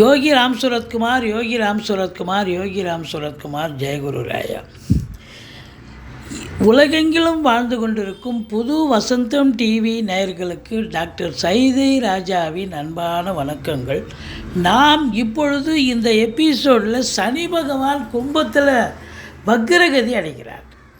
யோகி ராம் சுரத்குமார் யோகி ராம் சுரத்குமார் யோகி ராம் சுரத்குமார் ஜெயகுரு ராயா உலகெங்கிலும் வாழ்ந்து கொண்டிருக்கும் புது வசந்தம் டிவி நேயர்களுக்கு டாக்டர் சைதை ராஜாவின் அன்பான வணக்கங்கள். நாம் இப்பொழுது இந்த எபிசோடில் சனி பகவான் கும்பத்தில் வக்ரகதி அடைகிறார்.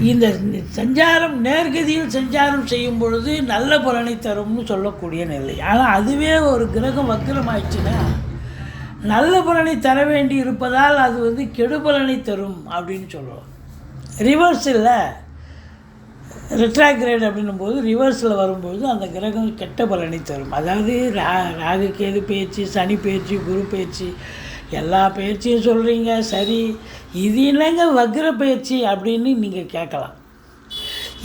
இந்த சஞ்சாரம் நேர்கதியில் சஞ்சாரம் செய்யும் பொழுது நல்ல பலனை தரும்னு சொல்லக்கூடிய நிலை. ஆனால் அதுவே ஒரு கிரகம் வக்கிரமாயிடுச்சுன்னா நல்ல பலனை தர வேண்டி இருப்பதால் அது வந்து கெடு பலனை தரும் அப்படின்னு சொல்லுவோம் ரிவர்ஸில் ரிட்ராக்ரேட் அப்படின்னும் போது ரிவர்ஸில் வரும்போது அந்த கிரகம் கெட்ட பலனை தரும். அதாவது ரா ராகு கேது பேச்சு சனி பேச்சு குரு பேச்சு எல்லா பயிற்சியும் சொல்கிறீங்க சரி. இது என்னங்க வக்ர பயிற்சி அப்படின்னு நீங்கள் கேட்கலாம்.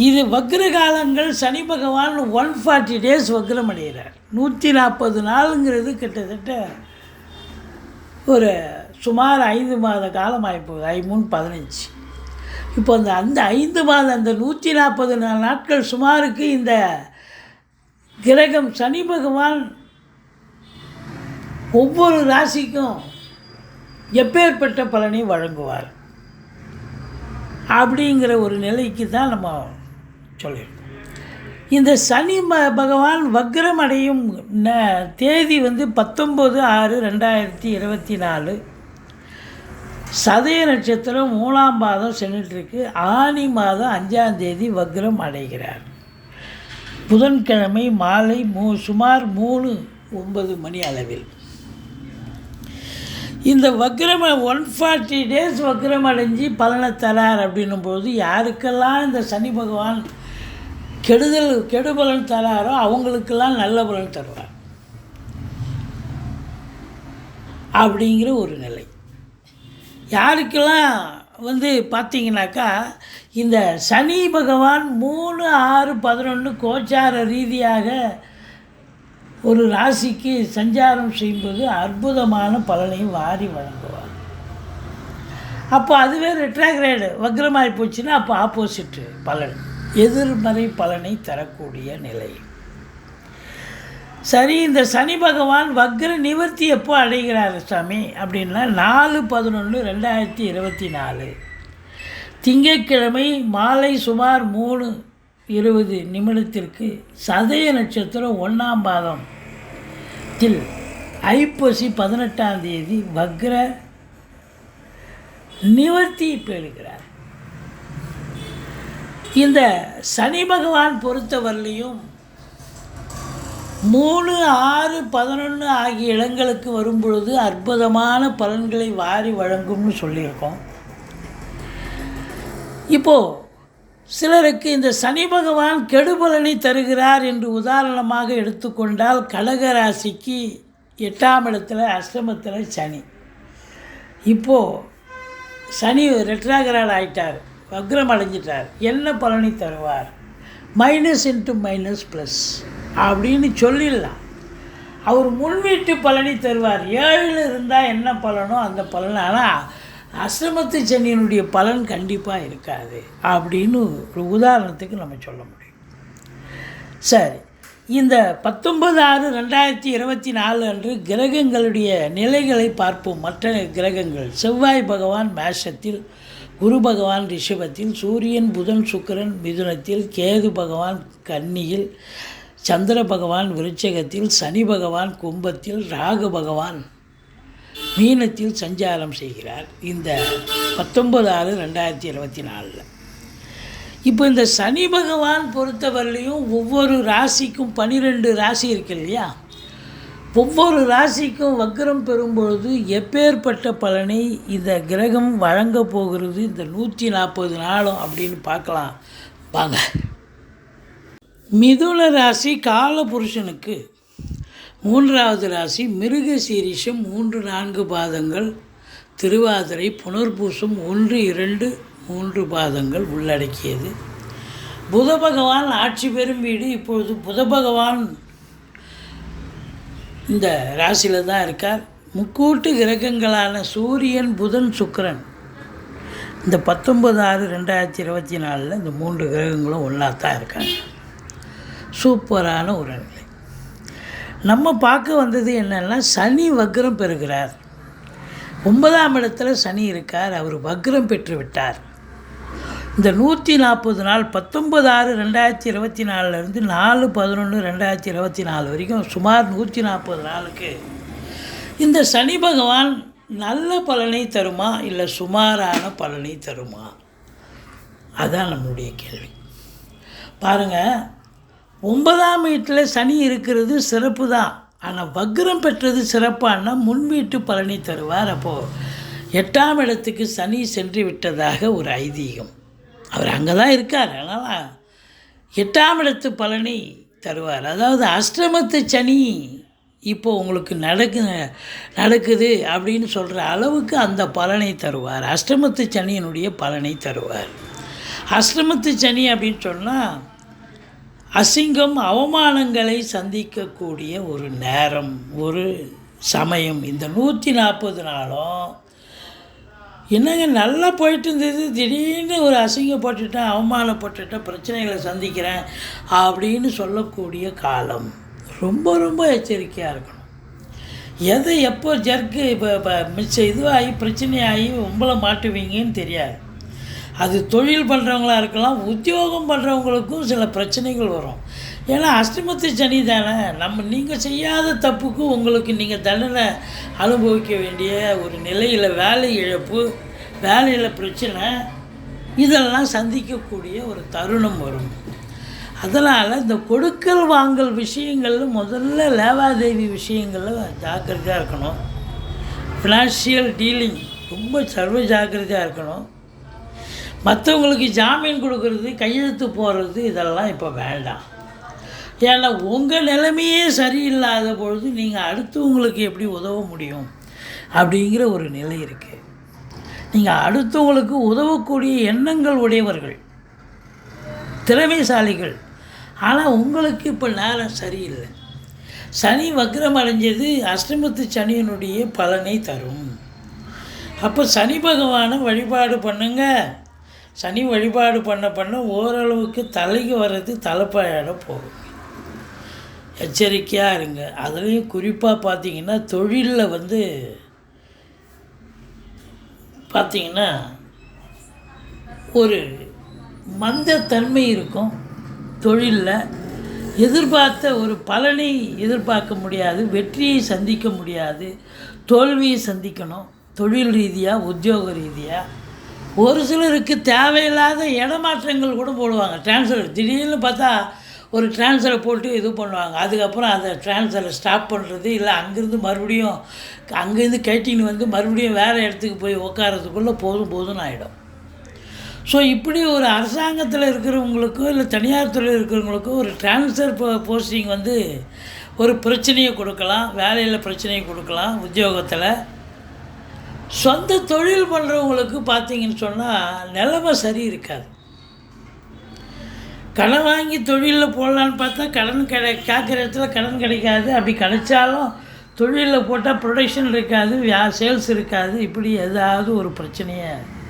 இது வக்ர காலங்கள் சனி பகவான் ஒன் ஃபார்ட்டி டேஸ் வக்ரம் அடைகிறார். நூற்றி நாற்பது நாளுங்கிறது கிட்டத்தட்ட ஒரு சுமார் ஐந்து மாத காலம் ஆகிப்போகுது ஐ மூணு பதினஞ்சு. இப்போ அந்த அந்த ஐந்து மாதம் அந்த நூற்றி நாற்பது நாட்கள் சுமாருக்கு இந்த கிரகம் சனி பகவான் ஒவ்வொரு ராசிக்கும் எப்பேற்பட்ட பலனை வழங்குவார்? அப்படிங்கிற ஒரு நிலைக்கு தான் நம்ம சொல்லியிருக்கோம். இந்த சனி ம பகவான் வக்ரம் அடையும் ந- தேதி வந்து பத்தொம்பது ஆறு ரெண்டாயிரத்தி இருபத்தி நாலு. சதய நட்சத்திரம் மூணாம் மாதம் சென்றுட்டுருக்கு. ஆனி மாதம் அஞ்சாம் தேதி வக்ரம் அடைகிறார். புதன்கிழமை மாலை மூ சுமார் மூணு ஒன்பது மணி அளவில். இந்த வக்ரம் ஒன் ஃபார்ட்டி டேஸ் வக்ரம் அடைஞ்சு பலனை தரார் அப்படின்னும் போது யாருக்கெல்லாம் இந்த சனி பகவான் கெடுதல் கெடுபலன் தராரோ அவங்களுக்கெல்லாம் நல்ல பலன் தருவார். அப்படிங்கிற ஒரு நிலை. யாருக்கெல்லாம் வந்து பார்த்தீங்கன்னாக்கா இந்த சனி பகவான் மூணு ஆறு பதினொன்று கோச்சார ரீதியாக ஒரு ராசிக்கு சஞ்சாரம் செய்யும்போது அற்புதமான பலனையும் வாரி வழங்குவார். அப்போ அதுவே ரெட்ராகிரேடு வக்ரமாகி போச்சுன்னா அப்போ ஆப்போசிட்டு பலன். எதிர்மறை பலனை தரக்கூடிய நிலை. சரி இந்த சனி பகவான் வக்ர நிவர்த்தி எப்போ அடைகிறார் சாமி? அப்படின்னா நாலு பதினொன்று ரெண்டாயிரத்தி இருபத்தி நாலு. திங்கட்கிழமை மாலை சுமார் மூணு இருபது நிமிடத்திற்கு சதய நட்சத்திரம் ஒன்றாம் பாதம். மாதத்தில் ஐப்பசி பதினெட்டாம் தேதி வக்ர நிவர்த்தி பெறுகிறார். இந்த சனி பகவான் பொறுத்தவரையிலையும் மூணு ஆறு பதினொன்று ஆகிய இடங்களுக்கு வரும் பொழுது அற்புதமான பலன்களை வாரி வழங்கும்னு சொல்லியிருக்கோம். இப்போது சிலருக்கு இந்த சனி பகவான் கெடுபலனை தருகிறார் என்று உதாரணமாக எடுத்துக்கொண்டால் கடகராசிக்கு எட்டாம் இடத்துல அஷ்டமத்தில் சனி. இப்போது சனி ரெட்ராகரால் ஆயிட்டார் வக்ரம் அடைஞ்சிட்டார் என்ன பலனை தருவார்? மைனஸ் இன்ட்டு மைனஸ் ப்ளஸ் அப்படின்னு சொல்லிடலாம். அவர் முன்வீட்டு பலனை தருவார். ஏழில் இருந்தால் என்ன பலனோ அந்த பலன். ஆனால் அசிரமத்து சனியினுடைய பலன் கண்டிப்பாக இருக்காது அப்படின்னு ஒரு உதாரணத்துக்கு நம்ம சொல்ல முடியும். சரி இந்த பத்தொன்பது ஆறு ரெண்டாயிரத்தி இருபத்தி நாலு அன்று கிரகங்களுடைய நிலைகளை பார்ப்போம். மற்ற கிரகங்கள் செவ்வாய் பகவான் மேஷத்தில் குரு பகவான் ரிஷபத்தில் சூரியன் புதன் சுக்கிரன் மிதுனத்தில் கேது பகவான் கன்னியில் சந்திர பகவான் விருச்சகத்தில் சனி பகவான் கும்பத்தில் ராகு பகவான் மீனத்தில் சஞ்சாரம் செய்கிறார் இந்த பத்தொன்பது ஆறு ரெண்டாயிரத்தி இருபத்தி நாலில். இப்போ இந்த சனி பகவான் பொறுத்தவரையிலையும் ஒவ்வொரு ராசிக்கும் பன்னிரெண்டு ராசி இருக்கு இல்லையா? ஒவ்வொரு ராசிக்கும் வக்ரம் பெறும்பொழுது எப்பேற்பட்ட பலனை இந்த கிரகம் வழங்க போகிறது? இந்த நூற்றி நாற்பது நாளும் அப்படின்னு பார்க்கலாம். வாங்க. மிதுன ராசி காலபுருஷனுக்கு மூன்றாவது ராசி மிருக சீரிஷம் மூன்று நான்கு பாதங்கள். திருவாதிரை புனர்பூசம் ஒன்று இரண்டு மூன்று பாதங்கள் உள்ளடக்கியது. புத பகவான் ஆட்சி பெறும் வீடு இப்பொழுது புத பகவான் இந்த ராசியில் தான் இருக்கார். முக்கூட்டு கிரகங்களான சூரியன் புதன் சுக்கரன். இந்த பத்தொன்பது ஆறு ரெண்டாயிரத்தி இருபத்தி நாலில் இந்த மூன்று கிரகங்களும் ஒன்றா தான் இருக்காங்க. சூப்பரான உரன் நம்ம பார்க்க வந்தது என்னென்னா சனி வக்ரம் பெறுகிறார். ஒன்பதாம் இடத்துல சனி இருக்கார் அவர் வக்ரம் பெற்று விட்டார். இந்த நூற்றி நாற்பது நாள் பத்தொன்பது ஆறு ரெண்டாயிரத்தி இருபத்தி நாலுலேருந்து நாலு பதினொன்று ரெண்டாயிரத்தி இருபத்தி நாலு வரைக்கும் சுமார் நூற்றி நாற்பது நாளுக்கு. இந்த சனி பகவான் நல்ல பலனை தருமா இல்லை சுமாரான பலனை தருமா? அதான் நம்மளுடைய கேள்வி. பாருங்கள் ஒன்பதாம் வீட்டில் சனி இருக்கிறது சிறப்பு தான். ஆனால் வக்ரம் பெற்றது சிறப்பானா முன் வீட்டு பலனை தருவார். அப்போது எட்டாம் இடத்துக்கு சனி சென்று விட்டதாக ஒரு ஐதீகம். அவர் அங்கே தான் இருக்கார். அதனால் எட்டாம் இடத்து பலனை தருவார். அதாவது அஷ்டமத்து சனி இப்போது உங்களுக்கு நடக்கு நடக்குது அப்படின்னு சொல்கிற அளவுக்கு அந்த பலனை தருவார். அஷ்டமத்து சனியினுடைய பலனை தருவார். அஷ்டமத்து சனி அப்படின்னு சொன்னால் அசிங்கம் அவமானங்களை சந்திக்கக்கூடிய ஒரு நேரம் ஒரு சமயம். இந்த நூற்றி நாற்பது நாளும் என்னங்க நல்லா போயிட்டு இருந்தது திடீர்னு ஒரு அசிங்கப்பட்டுட்டேன் அவமானப்பட்டுட்டேன் பிரச்சனைகளை சந்திக்கிறேன் அப்படின்னு சொல்லக்கூடிய காலம். ரொம்ப ரொம்ப எச்சரிக்கையாக இருக்கணும். எதை எப்போ ஜர்க்கு இப்போ இப்போ மிச்சம் இதுவாகி பிரச்சனையாகி உங்களை மாட்டுவீங்கன்னு தெரியாது. அது தொழில் பண்ணுறவங்களா இருக்கலாம் உத்தியோகம் பண்ணுறவங்களுக்கும் சில பிரச்சனைகள் வரும். ஏன்னா அஷ்டமத்து சனி தானே. நம்ம நீங்கள் செய்யாத தப்புக்கு உங்களுக்கு நீங்கள் தண்டனை அனுபவிக்க வேண்டிய ஒரு நிலையில் வேலை இழப்பு வேலையில் பிரச்சனை இதெல்லாம் சந்திக்கக்கூடிய ஒரு தருணம் வரும். அதனால் இந்த கொடுக்கல் வாங்கல் விஷயங்களில் முதல்ல லேவாதேவி விஷயங்களில் ஜாக்கிரதையாக இருக்கணும். ஃபினான்ஷியல் டீலிங் ரொம்ப சர்வ ஜாக்கிரதையாக இருக்கணும். மற்றவங்களுக்கு ஜாமீன் கொடுக்கறது கையெழுத்து போடுறது இதெல்லாம் இப்போ வேண்டாம். ஏன்னா உங்கள் நிலைமையே சரியில்லாத பொழுது நீங்கள் அடுத்தவங்களுக்கு எப்படி உதவ முடியும் அப்படிங்கிற ஒரு நிலை இருக்குது நீங்கள் அடுத்தவங்களுக்கு உதவக்கூடிய எண்ணங்கள் உடையவர்கள் திறமைசாலிகள். ஆனால் உங்களுக்கு இப்போ நேரம் சரியில்லை. சனி வக்ரம் அடைஞ்சது அஷ்டமத்து சனியினுடைய பலனை தரும். அப்போ சனி பகவானை வழிபாடு பண்ணுங்கள் சனி வழிபாடு பண்ண பண்ண ஓரளவுக்கு தலைக்கு வர்றது தலைப்பாயிட போகும். எச்சரிக்கையாக இருங்க. அதுலேயும் குறிப்பாக பார்த்தீங்கன்னா தொழிலில் வந்து பார்த்தீங்கன்னா ஒரு மந்தத்தன்மை இருக்கும் தொழிலில். எதிர்பார்த்த ஒரு பலனை எதிர்பார்க்க முடியாது. வெற்றியை சந்திக்க முடியாது. தோல்வியை சந்திக்கணும். தொழில் ரீதியாக உத்தியோக ரீதியாக ஒரு சிலருக்கு தேவையில்லாத இடமாற்றங்கள் கூட போடுவாங்க. ட்ரான்ஸ்ஃபர் திடீர்னு பார்த்தா ஒரு ட்ரான்ஸ்ஃபரை போட்டு இது பண்ணுவாங்க. அதுக்கப்புறம் அதை ட்ரான்ஸ்ஃபரை ஸ்டாப் பண்ணுறது இல்லை அங்கேருந்து மறுபடியும் அங்கேருந்து கேட்டின்னு வந்து மறுபடியும் வேறு இடத்துக்கு போய் உட்காரத்துக்குள்ளே போதும் போதும்னு ஆகிடும் ஸோ இப்படி ஒரு அரசாங்கத்தில் இருக்கிறவங்களுக்கோ இல்லை தனியார் துறையில் இருக்கிறவங்களுக்கோ ஒரு டிரான்ஸ்ஃபர் போஸ்டிங் வந்து ஒரு பிரச்சனையை கொடுக்கலாம் வேலையில் பிரச்சனையை கொடுக்கலாம் உத்தியோகத்தில். சொந்த தொழில் பண்ணுறவங்களுக்கு பார்த்தீங்கன்னு சொன்னால் நிலமை சரி இருக்காது. கடன் வாங்கி தொழிலில் போடலான்னு பார்த்தா கடன் கிடை கேட்குற இடத்துல கடன் கிடைக்காது. அப்படி கிடைச்சாலும் தொழிலில் போட்டால் ப்ரொடக்ஷன் இருக்காது வியா சேல்ஸ் இருக்காது. இப்படி ஏதாவது ஒரு பிரச்சனையை.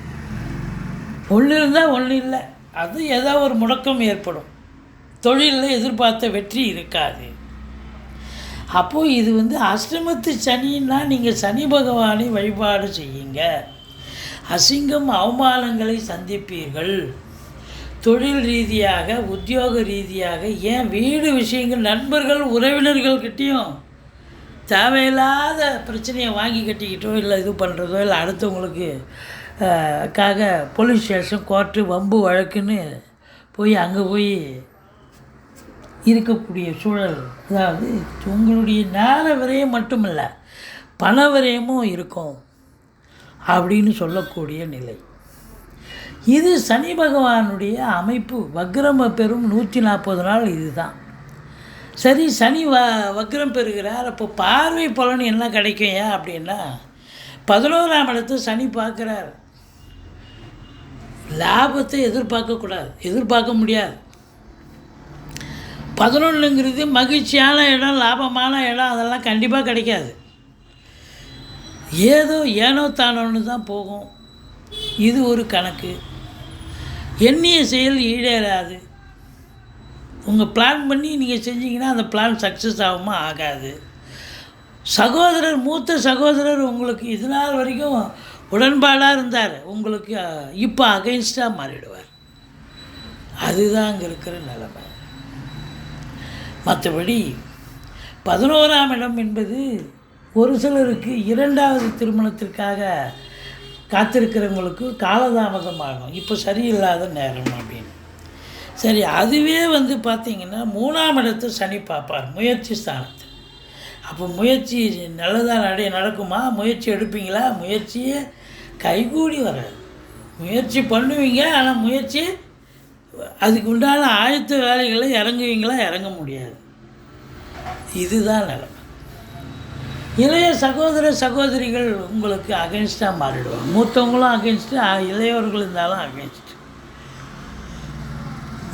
ஒன்று இருந்தால் ஒன்று இல்லை. அது ஏதாவது ஒரு முடக்கம் ஏற்படும். தொழிலில் எதிர்பார்த்த வெற்றி இருக்காது. அப்போது இது வந்து அஷ்டமத்து சனின்னா நீங்கள் சனி பகவானை வழிபாடு செய்யுங்க. அசிங்கம் அவமானங்களை சந்திப்பீர்கள். தொழில் ரீதியாக உத்தியோக ரீதியாக ஏன் வீடு விஷயங்கள் நண்பர்கள் உறவினர்கள்கிட்டேயும் தேவையில்லாத பிரச்சனையை வாங்கி கட்டிக்கிட்டோ இல்லை இது பண்ணுறதோ இல்லை அடுத்தவங்களுக்கு காக போலீஸ் ஸ்டேஷன் கோர்ட்டு வம்பு வழக்குன்னு போய் அங்கே போய் இருக்கக்கூடிய சூழல். அதாவது உங்களுடைய நேர விரயம் மட்டுமல்ல பண விரயமும் இருக்கும் அப்படின்னு சொல்லக்கூடிய நிலை. இது சனி பகவானுடைய அமைப்பு. வக்ரம பெறும் நூற்றி நாற்பது நாள் இதுதான். சரி சனி வ வக்ரம் பெறுகிறார். அப்போ பார்வை பலன் என்ன கிடைக்கும் ஏன் அப்படின்னா பதினோராம் இடத்து சனி பார்க்குறார். லாபத்தை எதிர்பார்க்கக்கூடாது. எதிர்பார்க்க முடியாது. பதினொன்றுங்கிறது மகிழ்ச்சியான இடம் லாபமான இடம் அதெல்லாம் கண்டிப்பாக கிடைக்காது. ஏதோ ஏனோ தானோன்னு தான் போகும். இது ஒரு கணக்கு. எண்ணிய செயல் ஈடேறாது. உங்கள் பிளான் பண்ணி நீங்கள் செஞ்சீங்கன்னா அந்த பிளான் சக்ஸஸ் ஆகுமா? ஆகாது. சகோதரர் மூத்த சகோதரர் உங்களுக்கு இது நாள் வரைக்கும் உடன்பாடாக இருந்தார். உங்களுக்கு இப்போ அகைன்ஸ்டாக மாறிடுவார். அதுதான் அங்கே இருக்கிற நிலைமை. மற்றபடி பதினோராம் இடம் என்பது ஒரு சிலருக்கு இரண்டாவது திருமணத்திற்காக காத்திருக்கிறவங்களுக்கு காலதாமதமாகும். இப்போ சரியில்லாத நேரம் அப்படின்னு. சரி அதுவே வந்து பார்த்திங்கன்னா மூணாம் இடத்தை சனி பார்ப்பார் முயற்சி ஸ்தானத்தை அப்போ முயற்சி நல்லதாக நடைய நடக்குமா? முயற்சி எடுப்பீங்களா? முயற்சியே கைகூடி வராது. முயற்சி பண்ணுவீங்க ஆனால் முயற்சி அதுக்கு உண்டான ஆயத்த வேலைகளை இறங்குவீங்களா? இறங்க முடியாது. இதுதான் நிலைமை. இளைய சகோதர சகோதரிகள் உங்களுக்கு அகென்ஸ்டாக மாறிடுவாங்க. மூத்தவங்களும் அகென்ஸ்ட்டு இளையவர்கள் இருந்தாலும் அகென்ஸ்ட்டு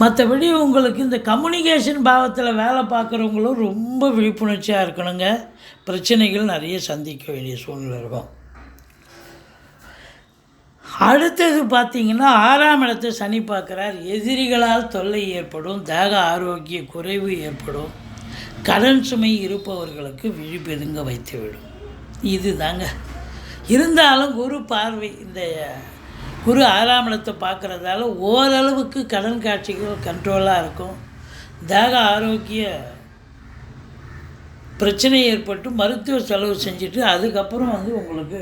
மற்றபடி உங்களுக்கு இந்த கம்யூனிகேஷன் பாவத்தில் வேலை பார்க்குறவங்களும் ரொம்ப விழிப்புணர்ச்சியாக இருக்கணுங்க. பிரச்சனைகள் நிறைய சந்திக்க வேண்டிய சூழ்நிலை இருக்கும். அடுத்தது பார்த்தீங்கன்னா ஆறாம் இடத்தை சனி பார்க்குறார். எதிரிகளால் தொல்லை ஏற்படும் தேக ஆரோக்கிய குறைவு ஏற்படும். கடன் சுமை இருப்பவர்களுக்கு விழிப்பெதுங்க வைத்துவிடும். இது தாங்க இருந்தாலும் குரு பார்வை இந்த குரு ஆறாம் இடத்தை பார்க்குறதால ஓரளவுக்கு கடன் காட்சிகள் கண்ட்ரோலாக இருக்கும். தேக ஆரோக்கிய பிரச்சனை ஏற்பட்டு மருத்துவ செலவு செஞ்சுட்டு அதுக்கப்புறம் வந்து உங்களுக்கு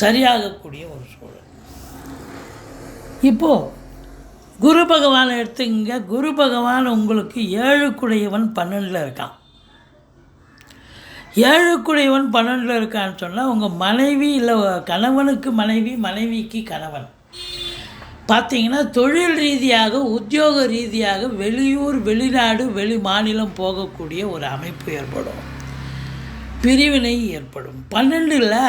சரியாகக்கூடிய ஒரு சூழல். இப்போது குரு பகவானை எடுத்துங்க குரு பகவான் உங்களுக்கு ஏழுக்குடையவன் பன்னெண்டில் இருக்கான். ஏழுக்குடையவன் பன்னெண்டில் இருக்கான்னு சொன்னால் உங்கள் மனைவி இல்லை கணவனுக்கு மனைவி மனைவிக்கு கணவன். பார்த்தீங்கன்னா தொழில் ரீதியாக உத்தியோக ரீதியாக வெளியூர் வெளிநாடு வெளி மாநிலம் போகக்கூடிய ஒரு அமைப்பு ஏற்படும். பிரிவினை ஏற்படும். பன்னெண்டு இல்லை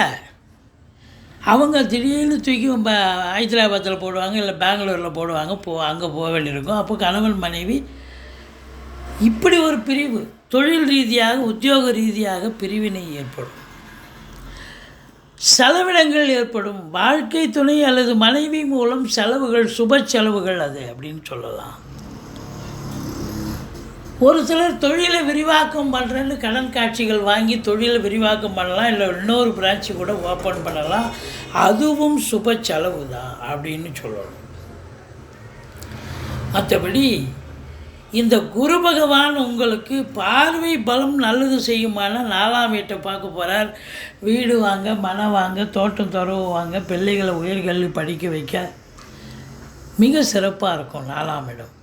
அவங்க திடீர்னு தூக்கி ப ஹைதராபாத்தில் போடுவாங்க இல்லை பெங்களூரில் போடுவாங்க போ அங்கே போக வேண்டியிருக்கும். அப்போ கணவன் மனைவி இப்படி ஒரு பிரிவு தொழில் ரீதியாக உத்தியோக ரீதியாக பிரிவினை ஏற்படும். செலவினங்கள் ஏற்படும். வாழ்க்கை துணை அல்லது மனைவி மூலம் செலவுகள் சுப செலவுகள் அது அப்படின்னு சொல்லலாம். ஒரு சிலர் தொழிலை விரிவாக்கம் பண்ணுறேன்னு கடன் காட்சிகள் வாங்கி தொழிலை விரிவாக்கம் பண்ணலாம் இல்லை இன்னொரு பிரான்ச்சு கூட ஓப்பன் பண்ணலாம். அதுவும் சுப செலவு தான் அப்படின்னு சொல்லணும். மற்றபடி இந்த குரு பகவான் உங்களுக்கு பார்வை பலம் நல்லது செய்யுமான நாலாம் வீட்டை பார்க்க போகிறார் வீடு வாங்க மனம் வாங்க தோட்டம் துறவு வாங்க பிள்ளைகளை உயர்கல்வி படிக்க வைக்க மிக சிறப்பாக இருக்கும் நாலாம் இடம்.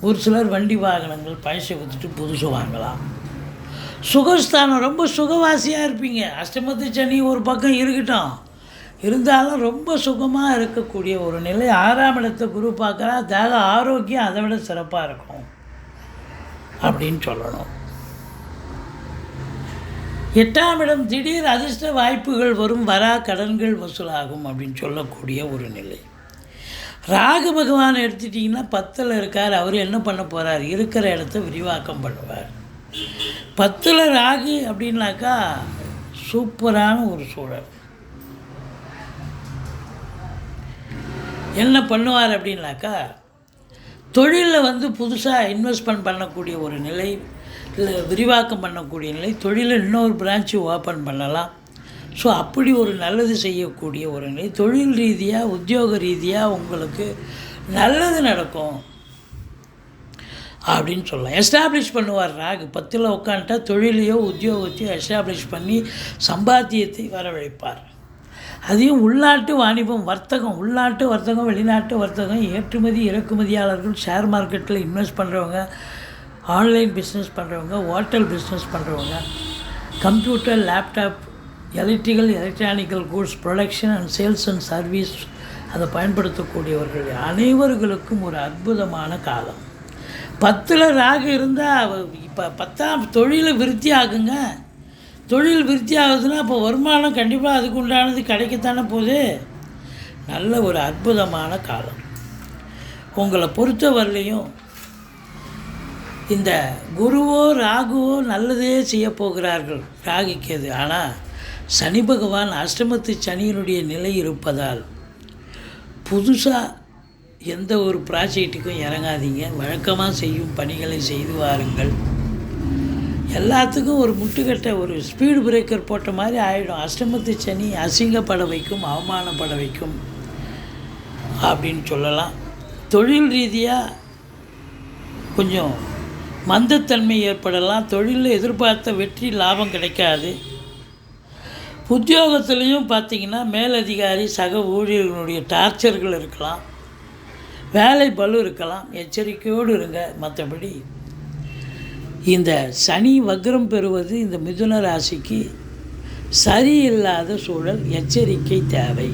ஒரு சிலர் வண்டி வாகனங்கள் பழசை விற்றுட்டு புதுசு வாங்கலாம். சுகஸ்தானம் ரொம்ப சுகவாசியாக இருப்பீங்க. அஷ்டமத்து சனி ஒரு பக்கம் இருக்கட்டும். இருந்தாலும் ரொம்ப சுகமாக இருக்கக்கூடிய ஒரு நிலை ஆறாம் இடத்தை குரு பார்க்குறா தேக ஆரோக்கியம் அதை விட சிறப்பாக இருக்கும். அப்படின்னு சொல்லணும். எட்டாம் இடம் திடீர் அதிர்ஷ்ட வாய்ப்புகள் வரும் வரா கடன்கள் வசூலாகும் அப்படின்னு சொல்லக்கூடிய ஒரு நிலை. ராகு பகவான் எடுத்துட்டிங்கன்னா பத்தில் இருக்கார். அவர் என்ன பண்ண போகிறார் இருக்கிற இடத்த விரிவாக்கம் பண்ணுவார். பத்தில் ராகு அப்படின்னாக்கா சூப்பரான ஒரு சூழல். என்ன பண்ணுவார் அப்படின்னாக்கா தொழிலில் வந்து புதுசாக இன்வெஸ்ட்மெண்ட் பண்ணக்கூடிய ஒரு நிலை இல்லை விரிவாக்கம் பண்ணக்கூடிய நிலை தொழிலில் இன்னொரு பிரான்ச்சு ஓப்பன் பண்ணலாம். ஸோ அப்படி ஒரு நல்லது செய்யக்கூடிய ஒரு நிலை தொழில் ரீதியாக உத்தியோக ரீதியாக உங்களுக்கு நல்லது நடக்கும் அப்படின்னு சொல்லலாம். எஸ்டாப்ளிஷ் பண்ணுவார் ராகு. பத்தில் உட்காந்துட்டா தொழிலையோ உத்தியோகத்தையோ எஸ்டாப்ளிஷ் பண்ணி சம்பாத்தியத்தை வரவழைப்பார். அதையும் உள்நாட்டு வாணிபம் வர்த்தகம் உள்நாட்டு வர்த்தகம் வெளிநாட்டு வர்த்தகம் ஏற்றுமதி இறக்குமதியாளர்கள் ஷேர் மார்க்கெட்டில் இன்வெஸ்ட் பண்ணுறவங்க ஆன்லைன் பிஸ்னஸ் பண்ணுறவங்க ஹோட்டல் பிஸ்னஸ் பண்ணுறவங்க computer laptop electrical electronical goods production and sales and service அதை பயன்படுத்தக்கூடியவர்கள் அனைவர்களுக்கும் ஒரு அற்புதமான காலம். பத்தில் ராகு இருந்தால் இப்போ பத்தாம் தொழிலை விருத்தி ஆகுங்க. தொழில் விருத்தி ஆகுதுன்னா இப்போ வருமானம் கண்டிப்பாக அதுக்கு உண்டானது கிடைக்கத்தானே போகுது. நல்ல ஒரு அற்புதமான காலம். உங்களை பொறுத்தவரையிலையும் இந்த குருவோ ராகுவோ நல்லதே செய்ய போகிறார்கள் ராகிக்கு அது. ஆனால் சனி பகவான் அஷ்டமத்து சனியினுடைய நிலை இருப்பதால் புதுசாக எந்த ஒரு ப்ராஜெக்ட்டுக்கும் இறங்காதீங்க. வழக்கமாக செய்யும் பணிகளை செய்து வாருங்கள். எல்லாத்துக்கும் ஒரு முட்டுக்கட்டை ஒரு ஸ்பீடு பிரேக்கர் போட்ட மாதிரி ஆகிடும் அஷ்டமத்து சனி அசிங்கப்பட வைக்கும் அவமானப்பட வைக்கும் அப்படின்னு சொல்லலாம். தொழில் ரீதியாக கொஞ்சம் மந்தத்தன்மை ஏற்படலாம். தொழிலில் எதிர்பார்த்த வெற்றி லாபம் கிடைக்காது. உத்தியோகத்துலேயும் பார்த்திங்கன்னா மேலதிகாரி சக ஊழியர்களுடைய டார்ச்சர்கள் இருக்கலாம். வேலை பலு இருக்கலாம். எச்சரிக்கையோடு இருங்க. மற்றபடி இந்த சனி வக்ரம் பெறுவது இந்த மிதுன ராசிக்கு சரியில்லாத சூழல் எச்சரிக்கை தேவை.